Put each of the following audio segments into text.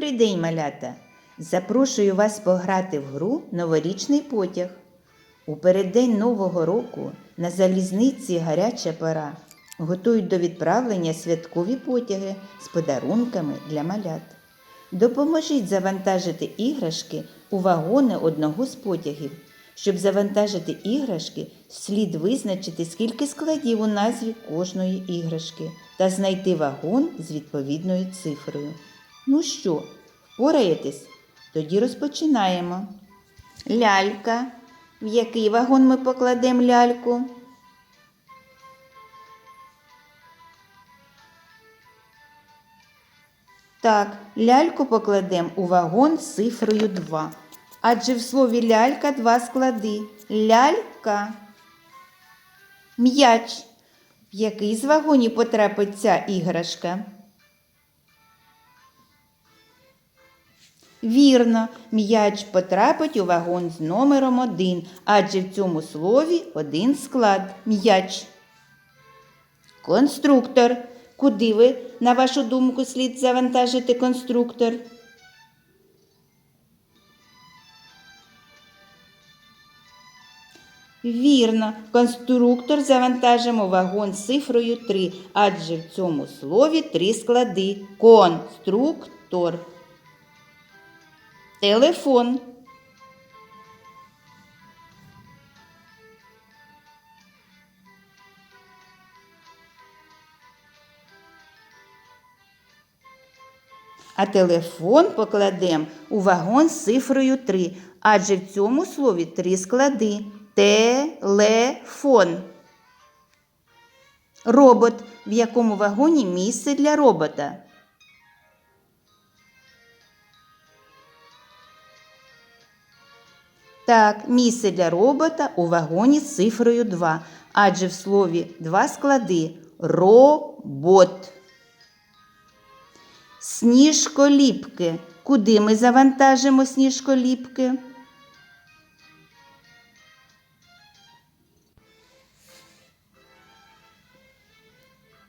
Добрий день, малята! Запрошую вас пограти в гру Новорічний потяг. У переддень Нового року на залізниці гаряча пора. Готують до відправлення святкові потяги з подарунками для малят. Допоможіть завантажити іграшки у вагони одного з потягів. Щоб завантажити іграшки, слід визначити, скільки складів у назві кожної іграшки та знайти вагон з відповідною цифрою. Ну що, впораєтесь? Тоді розпочинаємо. Лялька. В який вагон ми покладемо ляльку? Так, ляльку покладемо у вагон з цифрою 2. Адже в слові лялька два склади. Лялька. М'яч. В який з вагонів потрапить ця іграшка? Вірно, м'яч потрапить у вагон з номером 1, адже в цьому слові один склад м'яч. Конструктор. Куди ви, на вашу думку, слід завантажити конструктор? Вірно, конструктор завантажимо вагон з цифрою 3, адже в цьому слові три склади. Конструктор. Телефон. А телефон покладемо у вагон з цифрою 3, адже в цьому слові три склади. Телефон. Робот. В якому вагоні місце для робота? Так, місце для робота у вагоні з цифрою 2, адже в слові два склади робот. Сніжколіпки. Куди ми завантажимо сніжколіпки?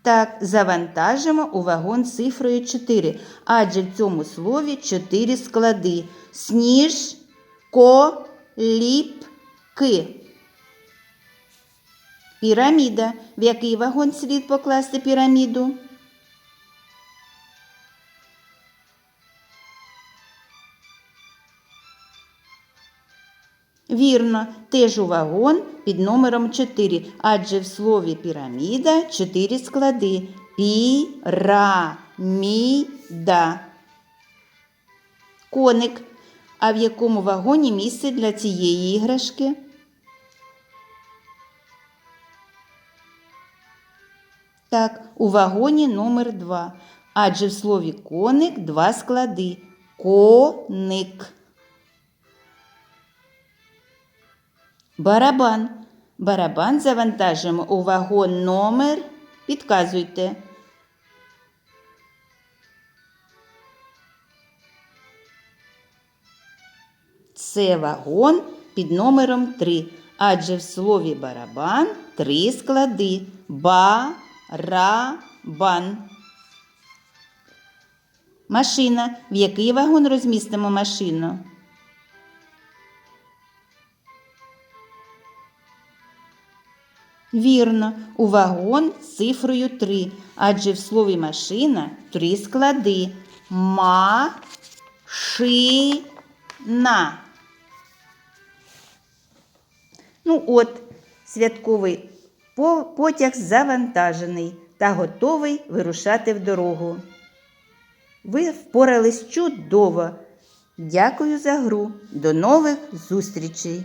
Так, завантажимо у вагон цифрою 4, адже в цьому слові 4 склади. Сніж, ко, ліпки. Піраміда. В який вагон слід покласти піраміду? Вірно, теж у вагон під номером 4, адже в слові піраміда 4 склади. Піраміда. Коник. А в якому вагоні місце для цієї іграшки? Так, у вагоні номер 2. Адже в слові коник два склади. Коник. Барабан. Барабан завантажимо у вагон номер. Підказуйте. Це вагон під номером 3, адже в слові барабан три склади. Ба-ра-бан. Машина. В який вагон розмістимо машину? Вірно, у вагон з цифрою 3, адже в слові машина три склади. Ма-ши-на. Ну от, святковий потяг завантажений та готовий вирушати в дорогу. Ви впорались чудово. Дякую за гру. До нових зустрічей!